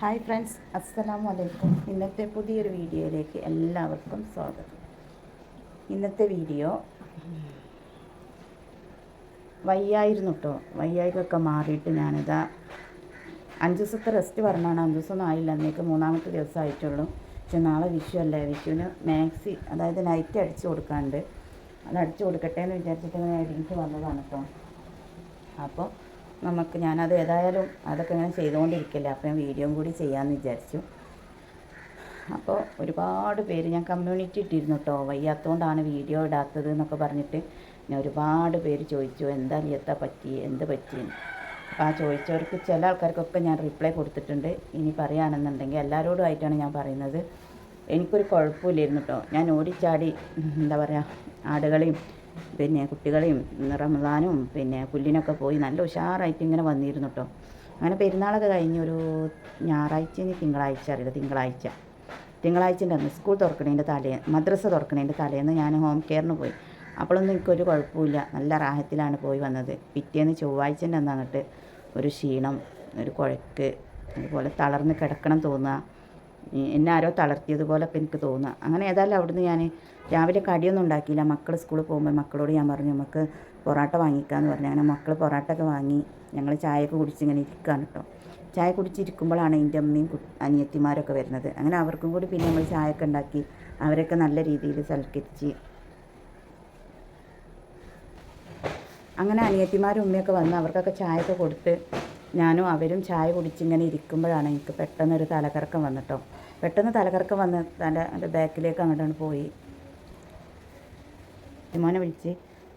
Hi friends അസ്സലാമു അലൈക്കും ഇന്നത്തെ പുതിയൊരു വീഡിയോയിലേക്ക് എല്ലാവർക്കും സ്വാഗതം. ഇന്നത്തെ വീഡിയോ വയ്യായിരുന്നു കേട്ടോ വയ്യായികൊക്കെ മാറിയിട്ട് ഞാനിതാ അഞ്ച് ദിവസത്തെ റെസ്റ്റ് പറഞ്ഞാണ്. അഞ്ച് ദിവസമൊന്നും ആയില്ല. അന്നേക്ക് മൂന്നാമത്തെ ദിവസം ആയിട്ടുള്ളൂ. പക്ഷെ നാളെ വിഷു അല്ലേ? വിഷുവിന് മാക്സി അതായത് നൈറ്റ് അടിച്ചു കൊടുക്കാണ്ട് അത് അടിച്ചു കൊടുക്കട്ടെ എന്ന് വിചാരിച്ചിട്ട് ഇങ്ങനെ എഴുതിയിട്ട് വന്നതാണ് കേട്ടോ അപ്പോൾ നമുക്ക് ഞാനത് ഏതായാലും അതൊക്കെ ഇങ്ങനെ ചെയ്തുകൊണ്ടിരിക്കില്ല അപ്പോൾ ഞാൻ വീഡിയോയും കൂടി ചെയ്യാമെന്ന് വിചാരിച്ചു. അപ്പോൾ ഒരുപാട് പേര് ഞാൻ കമ്മ്യൂണിറ്റി ഇട്ടിരുന്നു കേട്ടോ വയ്യാത്തതുകൊണ്ടാണ് വീഡിയോ ഇടാത്തത് എന്നൊക്കെ പറഞ്ഞിട്ട് ഞാൻ ഒരുപാട് പേര് ചോദിച്ചു എന്താ ലിയത്ത പറ്റി? എന്ത് പറ്റി? അപ്പോൾ ആ ചോദിച്ചവർക്ക് ചില ആൾക്കാർക്കൊക്കെ ഞാൻ റിപ്ലൈ കൊടുത്തിട്ടുണ്ട്. ഇനി പറയുകയാണെന്നുണ്ടെങ്കിൽ എല്ലാവരോടും ആയിട്ടാണ് ഞാൻ പറയുന്നത്. എനിക്കൊരു കുഴപ്പമില്ലായിരുന്നു കേട്ടോ ഞാൻ ഓടിച്ചാടി എന്താ പറയുക ആടുകളെയും പിന്നെ കുട്ടികളെയും റമദാനും പിന്നെ പുല്ലിനൊക്കെ പോയി നല്ല ഉഷാറായിട്ട് ഇങ്ങനെ വന്നിരുന്നു കേട്ടോ അങ്ങനെ പെരുന്നാളൊക്കെ കഴിഞ്ഞ് ഒരു ഞായറാഴ്ച തിങ്കളാഴ്ച അറിയില്ല തിങ്കളാഴ്ച. തിങ്കളാഴ്ചന്റെ അന്ന് സ്കൂൾ തുറക്കണേന്റെ തലേ മദ്രസ തുറക്കണേന്റെ തലേന്ന് ഞാൻ ഹോം കെയറിന് പോയി. അപ്പോഴൊന്നും എനിക്കൊരു കുഴപ്പമില്ല നല്ല റാഹത്തിലാണ് പോയി വന്നത്. പിറ്റേന്ന് ചൊവ്വാഴ്ചന്റെ അന്ന് അങ്ങോട്ട് ഒരു ക്ഷീണം ഒരു കുഴക്ക് അതുപോലെ തളർന്ന് കിടക്കണം തോന്നുക എന്നെ ആരോ തളർത്തിയതുപോലെ അപ്പം എനിക്ക് തോന്നുക അങ്ങനെ ഏതായാലും അവിടുന്ന് ഞാൻ രാവിലെ കടിയൊന്നും ഉണ്ടാക്കിയില്ല. മക്കൾ സ്കൂളിൽ പോകുമ്പോൾ മക്കളോട് ഞാൻ പറഞ്ഞു നമുക്ക് പൊറോട്ട വാങ്ങിക്കാമെന്ന് പറഞ്ഞു. അങ്ങനെ മക്കൾ പൊറോട്ട ഒക്കെ വാങ്ങി ഞങ്ങൾ ചായയൊക്കെ കുടിച്ച് ഇങ്ങനെ ഇരിക്കുകയാണ് കേട്ടോ ചായ കുടിച്ചിരിക്കുമ്പോഴാണ് എന്റെ അമ്മയും അനിയത്തിമാരൊക്കെ വരുന്നത്. അങ്ങനെ അവർക്കും കൂടി പിന്നെ നമ്മൾ ചായയൊക്കെ ഉണ്ടാക്കി അവരൊക്കെ നല്ല രീതിയിൽ സൽക്കരിച്ച് അങ്ങനെ അനിയത്തിമാരും ഉമ്മയൊക്കെ വന്ന് അവർക്കൊക്കെ ചായയൊക്കെ കൊടുത്ത് ഞാനും അവരും ചായ കുടിച്ചിങ്ങനെ ഇരിക്കുമ്പോഴാണ് എനിക്ക് പെട്ടെന്നൊരു തലകറക്കം വന്നിട്ടോ. പെട്ടെന്ന് തലകറക്കം വന്ന് തല എന്റെ ബാക്കിലേക്ക് അങ്ങോട്ടാണ് പോയി. മോനെ വിളിച്ച്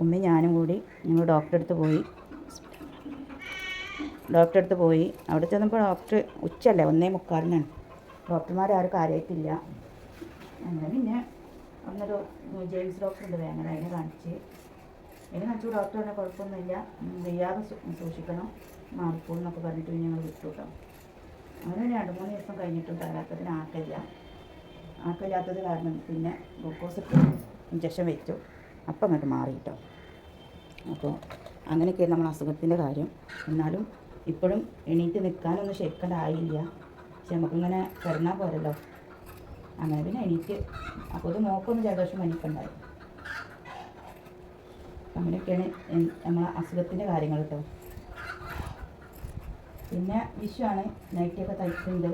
ഉമ്മി ഞാനും കൂടി ഞങ്ങൾ ഡോക്ടറെ അടുത്ത് പോയി. ഡോക്ടറെ അടുത്ത് പോയി. അവിടെ ചെന്നപ്പോൾ ഡോക്ടർ ഉച്ചല്ലേ ഒന്നേ മുക്കാലിനാണ്. ഡോക്ടർമാർ ആരും കാര്യമായിട്ടില്ല. അങ്ങനെ പിന്നെ അന്നൊരു ജെയിംസ് ഡോക്ടർ ഉണ്ട് വേങ്ങര അതിനെ കാണിച്ച്. എന്നെ കാണിച്ചു ഡോക്ടർ പറഞ്ഞ കുഴപ്പമൊന്നുമില്ല. വയ്യാതെ സൂക്ഷിക്കണം. മാറിപ്പോകും എന്നൊക്കെ പറഞ്ഞിട്ട് ഞങ്ങൾ വിട്ടു കേട്ടോ. അങ്ങനെ രണ്ട് മൂന്ന് ദിവസം കഴിഞ്ഞിട്ടും തകരാത്തതിന് ആക്കില്ല ആക്കില്ലാത്തത് കാരണം പിന്നെ ഗ്ലൂക്കോസ് ഇഞ്ചക്ഷൻ വെച്ചു. അപ്പം അങ്ങോട്ട് മാറി കേട്ടോ. അപ്പോൾ അങ്ങനെയൊക്കെയാണ് നമ്മൾ അസുഖത്തിന്റെ കാര്യം. എന്നാലും ഇപ്പോഴും എണീറ്റ് നിൽക്കാനൊന്നും ശരിക്കണ്ടായില്ല പക്ഷെ നമുക്കിങ്ങനെ കിടന്നാൽ പോരല്ലോ. അങ്ങനെ പിന്നെ എണീറ്റ്. അപ്പോൾ ഇത് മോക്കൊന്നും ജലദോഷം പനിക്കുണ്ടായി അങ്ങനെയൊക്കെയാണ് നമ്മളെ അസുഖത്തിന്റെ കാര്യങ്ങൾ കേട്ടോ. പിന്നെ വിഷുവാണ്. നൈറ്റിയൊക്കെ തയ്ക്കുന്നുണ്ട്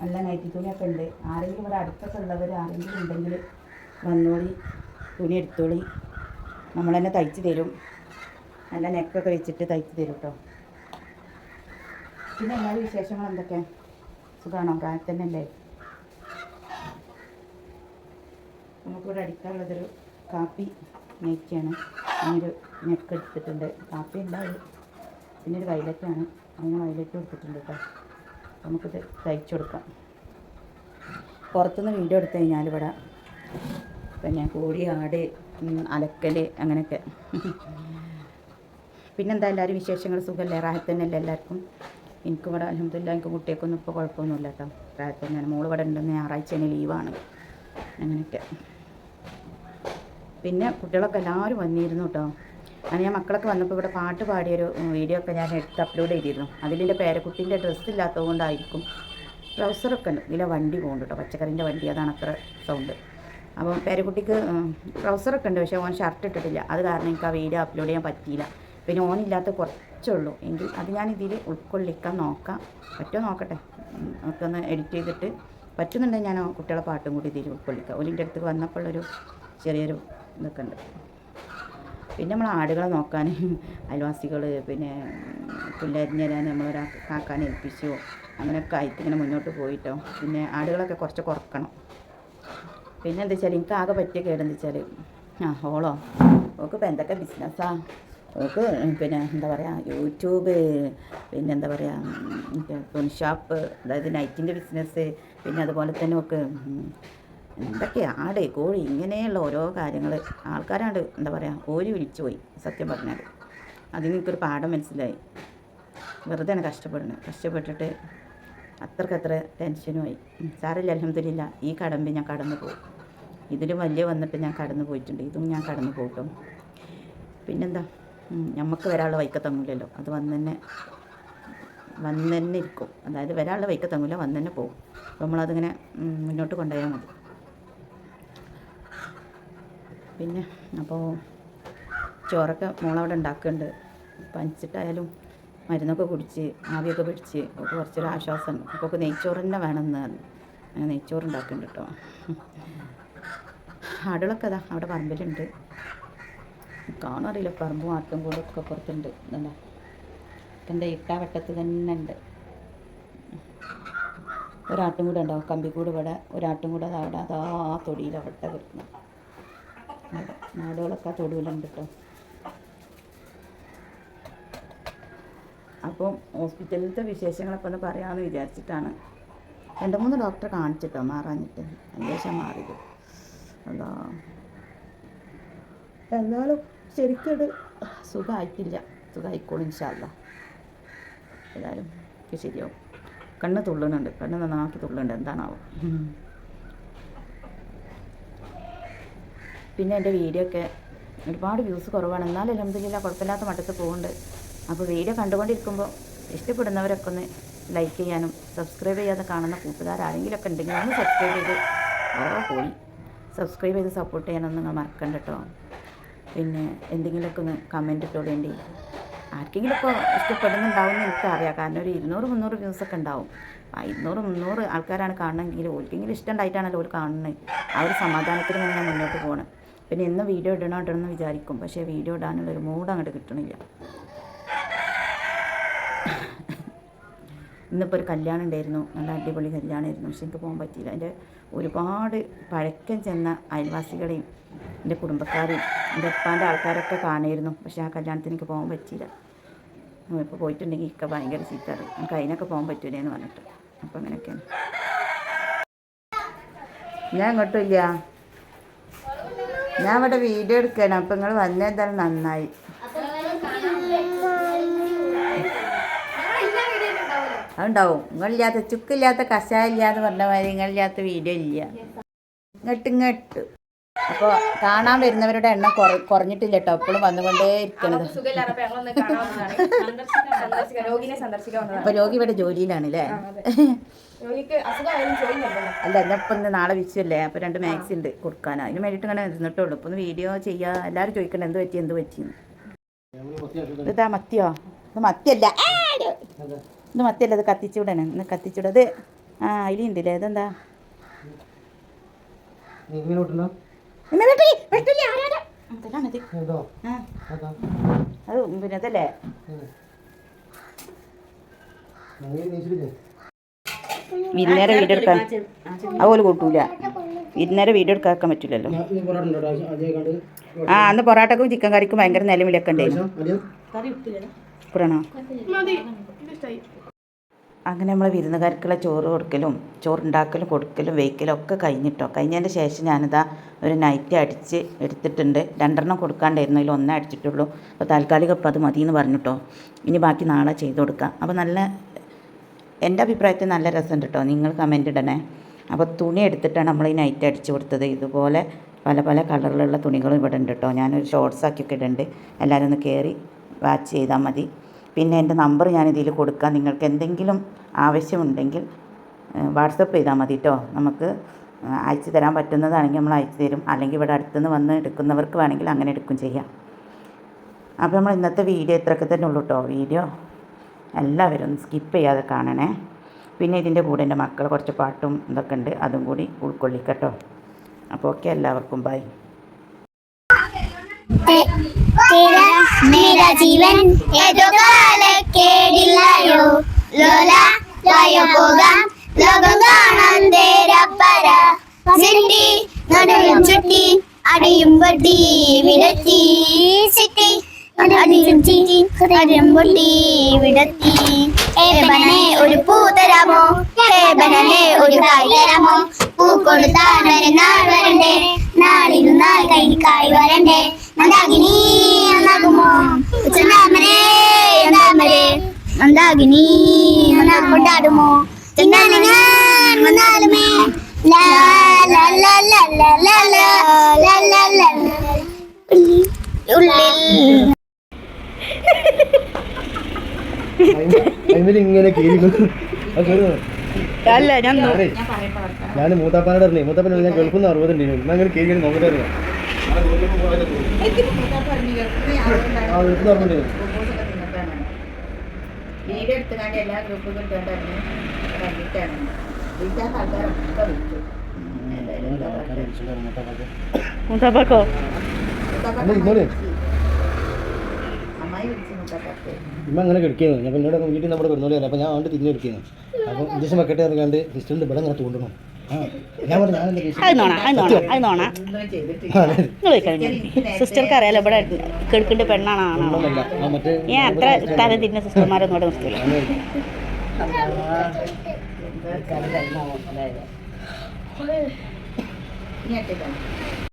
നല്ല നൈറ്റി തുണിയൊക്കെ ഉണ്ട്. ആരെങ്കിലും ഇവിടെ അടുത്തൊക്കെ ഉള്ളവർ ആരെങ്കിലും ഉണ്ടെങ്കിൽ വന്നോളി തുണി എടുത്തോളി. നമ്മൾ തന്നെ തയ്ച്ച് തരും. നല്ല നെക്കൊക്കെ വെച്ചിട്ട് തയ്ച്ച് തരും കേട്ടോ പിന്നെ എല്ലാവരും വിശേഷങ്ങൾ എന്തൊക്കെ? സുഖമാണോ പ്രായം തന്നെ അല്ലേ നമുക്കിവിടെ അടിക്കാനുള്ളതൊരു കാപ്പി നെയ്ക്കാണ്. അങ്ങനൊരു നെക്ക് എടുത്തിട്ടുണ്ട്. കാപ്പി ഉണ്ടാവും. പിന്നെ ഒരു വയലറ്റാണ്. അതിന് അതിലേക്ക് കൊടുത്തിട്ടുണ്ട് കേട്ടോ നമുക്കിത് തയ്ച്ചു കൊടുക്കാം. പുറത്തുനിന്ന് വീഡിയോ എടുത്തു കഴിഞ്ഞാൽ ഇവിടെ പിന്നെ കോഴി ആട് അലക്കൽ അങ്ങനെയൊക്കെ. പിന്നെന്താ എല്ലാവരും വിശേഷങ്ങൾ? സുഖമല്ലേ? റാഹത്ത് തന്നെയല്ലേ എല്ലാവർക്കും? എനിക്കിവിടെ അലഹമില്ല എനിക്ക് കുട്ടികൾക്കൊന്നും ഇപ്പോൾ കുഴപ്പമൊന്നുമില്ല കേട്ടോ റാഹത്ത് തന്നെയാണ്. മോൾ ഇവിടെ ഉണ്ടെന്ന് ഞായറാഴ്ച തന്നെ ലീവാണ്. അങ്ങനെയൊക്കെ. പിന്നെ കുട്ടികളൊക്കെ എല്ലാവരും വന്നിരുന്നു കേട്ടോ അങ്ങനെ ഞാൻ മക്കളൊക്കെ വന്നപ്പോൾ ഇവിടെ പാട്ട് പാടിയൊരു വീഡിയോ ഒക്കെ ഞാൻ എടുത്ത് അപ്ലോഡ് ചെയ്തിരുന്നു. അതിലെന്റെ പേരക്കുട്ടീന്റെ ഡ്രസ്സ് ഇല്ലാത്തത് കൊണ്ടായിരിക്കും ട്രൗസറൊക്കെ ഉണ്ട്. ഇതിലെ വണ്ടി പോകുന്നുണ്ട് കേട്ടോ. പച്ചക്കറിന്റെ വണ്ടി. അതാണ് അത്ര സൗണ്ട് അപ്പോൾ പേരക്കുട്ടിക്ക് ട്രൗസറൊക്കെ ഉണ്ട്. പക്ഷേ ഓൻ ഷർട്ട് ഇട്ടിട്ടില്ല. അത് കാരണം എനിക്ക് ആ വീഡിയോ അപ്ലോഡ് ചെയ്യാൻ പറ്റിയില്ല. പിന്നെ ഓനില്ലാത്ത കുറച്ചേ ഉള്ളൂ എങ്കിൽ അത് ഞാൻ ഇതിൽ ഉൾക്കൊള്ളിക്കാൻ നോക്കാം. പറ്റുമോ നോക്കട്ടെ? ഒക്കെ നമുക്കൊന്ന് എഡിറ്റ് ചെയ്തിട്ട് പറ്റുന്നുണ്ടെങ്കിൽ ഞാൻ കുട്ടികളെ പാട്ടും കൂടി ഇതിൽ ഉൾക്കൊള്ളിക്കാം. ഓലിന്റെ അടുത്ത് വന്നപ്പോഴുള്ളൊരു ചെറിയൊരു ഇതൊക്കെ ഉണ്ട്. പിന്നെ നമ്മൾ ആടുകളെ നോക്കാൻ അയൽവാസികൾ പിന്നെ പുല്ലരിഞ്ഞ് തരാൻ നമ്മളൊരാ കാക്കാൻ ഏൽപ്പിച്ചു. അങ്ങനെയൊക്കെ ആയിട്ട് ഇങ്ങനെ മുന്നോട്ട് പോയിട്ടോ. പിന്നെ ആടുകളൊക്കെ കുറച്ച് കുറക്കണം. പിന്നെ എന്താ വെച്ചാൽ എനിക്ക് ആകെ പറ്റിയ കേടെന്ന് വെച്ചാൽ ആ ഹോളോ ഓക്ക് ഇപ്പം എന്തൊക്കെ ബിസിനസ്സാ? ഓക്ക് പിന്നെ എന്താ പറയുക യൂട്യൂബ് പിന്നെ എന്താ പറയുക തുണി ഷോപ്പ് അതായത് നൈറ്റിന്റെ ബിസിനസ് പിന്നെ അതുപോലെ തന്നെ ഒക്കെ എന്തൊക്കെ ആട് കോഴി ഇങ്ങനെയുള്ള ഓരോ കാര്യങ്ങൾ ആൾക്കാരാണ്ട് എന്താ പറയുക ഓരി വിളിച്ചു പോയി സത്യം പറഞ്ഞാൽ അതിന് എനിക്കൊരു പാഠം മനസ്സിലായി. വെറുതെ വെറുതെയാണ് കഷ്ടപ്പെടുന്നത്. കഷ്ടപ്പെട്ടിട്ട് അത്രക്കത്ര ടെൻഷനുമായി സാറില്ല അലഹമ്മദില്ല ഈ കടമ്പ് ഞാൻ കടന്നു പോകും. ഇതിലും വലിയ വന്നിട്ട് ഞാൻ കടന്നു പോയിട്ടുണ്ട്. ഇതും ഞാൻ കടന്നു പോകും പിന്നെന്താ? നമുക്ക് വരാനുള്ള വൈക്ക അത് വന്ന് തന്നെ വന്ന് തന്നെ ഇരിക്കും. അതായത് വരാനുള്ള വൈക്ക തങ്ങില്ല വന്ന് തന്നെ പോകും. അപ്പോൾ നമ്മളതിങ്ങനെ മുന്നോട്ട് കൊണ്ടുപോയാൽ മതി. പിന്നെ അപ്പോൾ ചോറൊക്കെ മോളവിടെ ഉണ്ടാക്കുന്നുണ്ട്. പനിച്ചിട്ടായാലും മരുന്നൊക്കെ കുടിച്ച് ആവിയൊക്കെ പിടിച്ച് കുറച്ചൊരു ആശ്വാസം. അപ്പോൾ നെയ്ച്ചോറ് തന്നെ വേണമെന്ന് അങ്ങനെ നെയ്ച്ചോറ് ഉണ്ടാക്കുന്നുണ്ട് കേട്ടോ. ആടുകളൊക്കെ അതാ അവിടെ പറമ്പിലുണ്ട്. കാണാറില്ല പറമ്പും ആട്ടും കൂടെ ഒക്കെ പുറത്തുണ്ട്. എന്താ എന്റെ ഇട്ടാ വട്ടത്ത് തന്നെ ഉണ്ട്. ഒരാട്ടും കൂടെ ഉണ്ടാവും കമ്പിക്കൂട് ഇവിടെ ഒരാട്ടും കൂടെ അവിടെ അതാ ആ കിടക്കണം അവിടെ നാടുകളൊക്കെ തൊടുവിലുണ്ട് കേട്ടോ അപ്പം ഹോസ്പിറ്റലിലത്തെ വിശേഷങ്ങളൊക്കെ ഒന്ന് പറയാമെന്ന് വിചാരിച്ചിട്ടാണ്. രണ്ട് മൂന്ന് ഡോക്ടറെ കാണിച്ചിട്ടോ മാറാഞ്ഞിട്ട്. അന്വേഷം മാറിയത്. അതാ. എന്നാലും ശരിക്കൊരു സുഖമായിട്ടില്ല. സുഖമായിക്കോളും ഇൻഷാല്ല ഏതായാലും ശരിയാവും. കണ്ണ് തുള്ളുന്നുണ്ട്. കണ്ണ് നന്നാക്കി തുള്ളുന്നുണ്ട്. എന്താണാവോ? പിന്നെ എന്റെ വീഡിയോ ഒക്കെ ഒരുപാട് വ്യൂസ് കുറവാണ്. എന്നാലും അലഹമില്ല കുഴപ്പമില്ലാത്ത മട്ടത്ത് പോകുന്നുണ്ട്. അപ്പോൾ വീഡിയോ കണ്ടുകൊണ്ടിരിക്കുമ്പോൾ ഇഷ്ടപ്പെടുന്നവരൊക്കെ ഒന്ന് ലൈക്ക് ചെയ്യാനും സബ്സ്ക്രൈബ് ചെയ്യാതെ കാണുന്ന കൂട്ടുകാരാരെങ്കിലുമൊക്കെ ഉണ്ടെങ്കിൽ ഒന്ന് സബ്സ്ക്രൈബ് ചെയ്ത് ഓ പോയി. സബ്സ്ക്രൈബ് ചെയ്ത് സപ്പോർട്ട് ചെയ്യാനൊന്നും നിങ്ങൾ മറക്കണ്ട കേട്ടോ. പിന്നെ എന്തെങ്കിലുമൊക്കെ ഒന്ന് കമന്റ് ഇട്ടോ വേണ്ടി. ആർക്കെങ്കിലും ഇപ്പോൾ ഇഷ്ടപ്പെടുന്നുണ്ടാവുമെന്ന് എനിക്കറിയാം. കാരണം ഒരു ഇരുന്നൂറ് മുന്നൂറ് വ്യൂസൊക്കെ ഉണ്ടാവും. ആ ഇരുന്നൂറ് മുന്നൂറ് ആൾക്കാരാണ് കാണണമെങ്കിൽ ഓർക്കെങ്കിലും ഇഷ്ടമുണ്ടായിട്ടാണല്ലോ ഓർ കാണുന്നത്. ആ ഒരു സമാധാനത്തിൽ ഇങ്ങനെ ഞാൻ മുന്നോട്ട് പോകണം പിന്നെ ഇന്ന് വീഡിയോ ഇടണം ഇടണം എന്ന് വിചാരിക്കും. പക്ഷേ വീഡിയോ ഇടാനുള്ള ഒരു മൂഡ് അങ്ങോട്ട് കിട്ടണില്ല. ഇന്നിപ്പോൾ ഒരു കല്യാണം ഉണ്ടായിരുന്നു. നല്ല അടിപൊളി കല്യാണമായിരുന്നു പക്ഷെ എനിക്ക് പോകാൻ പറ്റിയില്ല. എന്റെ ഒരുപാട് പഴക്കം ചെന്ന അയൽവാസികളെയും എന്റെ കുടുംബക്കാരെയും എന്റെ ഉപ്പാന്റെ ആൾക്കാരൊക്കെ കാണായിരുന്നു. പക്ഷേ ആ കല്യാണത്തിന് എനിക്ക് പോകാൻ പറ്റിയില്ല. ഇപ്പോൾ പോയിട്ടുണ്ടെങ്കിൽ ഇക്ക ഭയങ്കര ചീത്തറി നമുക്ക് അതിനൊക്കെ പോകാൻ പറ്റൂലേ എന്ന് പറഞ്ഞിട്ട്. അപ്പോൾ അങ്ങനെയൊക്കെയാണ്. ഞാൻ അങ്ങോട്ടും ഇല്ല ഞാൻ ഇവിടെ വീഡിയോ എടുക്കണം അപ്പം നിങ്ങൾ വന്നേതായാലും നന്നായി. അതുണ്ടാവും. നിങ്ങളില്ലാത്ത ചുക്കില്ലാത്ത കഷായം ഇല്ലാന്ന് പറഞ്ഞ മാതിരി നിങ്ങളില്ലാത്ത വീഡിയോ ഇല്ല. ഇങ്ങോട്ട് ഇങ്ങോട്ട്. അപ്പോൾ കാണാൻ വരുന്നവരുടെ എണ്ണം കുറ കുറഞ്ഞിട്ടില്ല കേട്ടോ എപ്പോഴും വന്നുകൊണ്ടേ ഇരിക്കണത്. അപ്പൊ രോഗി ഇവിടെ ജോലിയിലാണ് അല്ലേ അല്ല എന്നപ്പം ഇന്ന് നാളെ വിഷയല്ലേ അപ്പൊ രണ്ട് മാക്സി ഉണ്ട് കൊടുക്കാൻ അതിന് വേണ്ടിട്ട് ഇങ്ങനെ ഇരുന്നിട്ടുള്ളൂ ഇപ്പൊ ഒന്ന് വീഡിയോ ചെയ്യാ. എല്ലാവരും ചോദിക്കണം എന്ത് പറ്റി എന്ത് പറ്റി ഇതാ മത്തിയോ? ഇത് മത്തിയല്ല. ഇത്. മത്തിയല്ല ഇത് കത്തിച്ചുവിടണം ഇന്ന് കത്തിച്ചൂടത് ആ അതിലുണ്ടല്ലേ ഇതെന്താ? വെട്ടുലി വെട്ടുലി വിരുന്നേരം വീഡിയോ എടുക്കാൻ അതുപോലെ കൂട്ടൂല. വിരുന്നേരം വീടെടുക്കാൻ എടുക്കാൻ പറ്റില്ലല്ലോ ആ അന്ന് പൊറാട്ടക്കും ചിക്കൻ കറിക്കും ഭയങ്കര നിലവിലൊക്കെ ഉണ്ടായിരുന്നു ഇപ്പഴാണോ അങ്ങനെ നമ്മൾ വിരുന്നുകാർക്കുള്ള ചോറ് കൊടുക്കലും ചോറുണ്ടാക്കലും കൊടുക്കലും വെയ്ക്കലും ഒക്കെ കഴിഞ്ഞിട്ടോ. കഴിഞ്ഞതിന്റെ ശേഷം ഞാനിതാ ഒരു നൈറ്റ് അടിച്ച് എടുത്തിട്ടുണ്ട്. രണ്ടെണ്ണം കൊടുക്കാണ്ടായിരുന്നു. അതിൽ ഒന്നേ അടിച്ചിട്ടുള്ളൂ. അപ്പോൾ താൽക്കാലികം ഇപ്പോൾ അത് മതി എന്ന് പറഞ്ഞിട്ടോ. ഇനി ബാക്കി നാളെ ചെയ്ത് കൊടുക്കാം. അപ്പോൾ നല്ല എന്റെ അഭിപ്രായത്തിൽ നല്ല രസമുണ്ട് കേട്ടോ നിങ്ങൾ കമന്റ് ഇടണേ. അപ്പോൾ തുണി എടുത്തിട്ടാണ് നമ്മൾ ഈ നൈറ്റ് അടിച്ച് കൊടുത്തത്. ഇതുപോലെ പല പല കളറിലുള്ള തുണികളും ഇവിടെ ഉണ്ട് കേട്ടോ ഞാനൊരു ഒക്കെ ഇടുന്നുണ്ട്. എല്ലാവരും ഒന്ന് കയറി വാച്ച് ചെയ്താൽ മതി. പിന്നെ എന്റെ നമ്പർ ഞാൻ ഇതിൽ കൊടുക്കാം. നിങ്ങൾക്ക് എന്തെങ്കിലും ആവശ്യമുണ്ടെങ്കിൽ വാട്സപ്പ് ചെയ്താൽ മതി കേട്ടോ നമുക്ക് അയച്ചു തരാൻ പറ്റുന്നതാണെങ്കിൽ നമ്മൾ അയച്ചു തരും. അല്ലെങ്കിൽ ഇവിടെ അടുത്തുനിന്ന് വന്ന് എടുക്കുന്നവർക്ക് വേണമെങ്കിൽ അങ്ങനെ എടുക്കും ചെയ്യാം. അപ്പോൾ നമ്മൾ ഇന്നത്തെ വീഡിയോ ഇത്രയൊക്കെ തന്നെ ഉള്ളൂ കേട്ടോ വീഡിയോ എല്ലാവരും ഒന്ന് സ്കിപ്പ് ചെയ്യാതെ കാണണേ. പിന്നെ ഇതിന്റെ കൂടെ എന്റെ മക്കൾ കുറച്ച് പാട്ടും ഇതൊക്കെ ഉണ്ട്. അതും കൂടി ഉൾക്കൊള്ളിക്കട്ടോ അപ്പോൾ ഓക്കെ എല്ലാവർക്കും ബൈ. മേരാ ജീവൻ ഏതോ കാലക്കേടില്ലയോ ലോല ലയോ പോകാം ലോകം കാണാൻ തേരപ്പര സിറ്റി നടയും ചുറ്റി അടിയും പൊട്ടി വിടത്തി സിറ്റി അടിയും ചുറ്റി അടിയും പൊട്ടി വിടത്തി ഏബനെ ഒരു പൂ തരാമോ ഏബനെ ഒരു കായ് തരാമോ പൂ കൊടുത്താൽ നാൾ വരണ്ടേ നാളിരുന്നാൽ കൈ കായ് വരണ്ടേ മന്ദാകിനി നന്നാകുമോ ചന്ദാമരേ ചന്ദാമരേ മന്ദാകിനി കൊണ്ടാടുമോ ചന്ദാനങ്ങൾ വന്നാലുമേ ഇങ്ങനെ അല്ല ഞാൻ ഞാൻ മൂത്താപ്പാനോട് അറിഞ്ഞേ മൂത്താപ്പനോട് ഞാൻ കേൾക്കുന്ന അറുപതുണ്ട് അങ്ങനെ കേൾക്കാൻ നോക്കട്ടെ എടുത്തുകൊണ്ട് എല്ലാ അല്ല, ഇമ്മ അങ്ങനെ കിടക്കുന്നു ഞാൻ പിന്നീട് വീട്ടിൽ നമ്മുടെ കിടന്നോളിയല്ല അപ്പോൾ ഞാൻ അവന്റെ തിരിഞ്ഞ് കിടക്കുന്നു അപ്പോൾ ഇഞ്ചക്ഷൻ വെക്കട്ടെ ഇറങ്ങാണ്ട് സിസ്റ്ററിന്റെ ഇവിടെ ഇങ്ങനെ തോണ്ടണം. അത് നോണ അത് നോണ അത് നോണ നിങ്ങൾ സിസ്റ്റർക്ക് അറിയാലോ ഇവിടെ കിടക്കേണ്ട പെണ്ണാണോ ആണോ ഞാൻ അത്ര തല തിരിഞ്ഞ സിസ്റ്റർമാരൊന്നും ഇവിടെ നിർത്തില്ല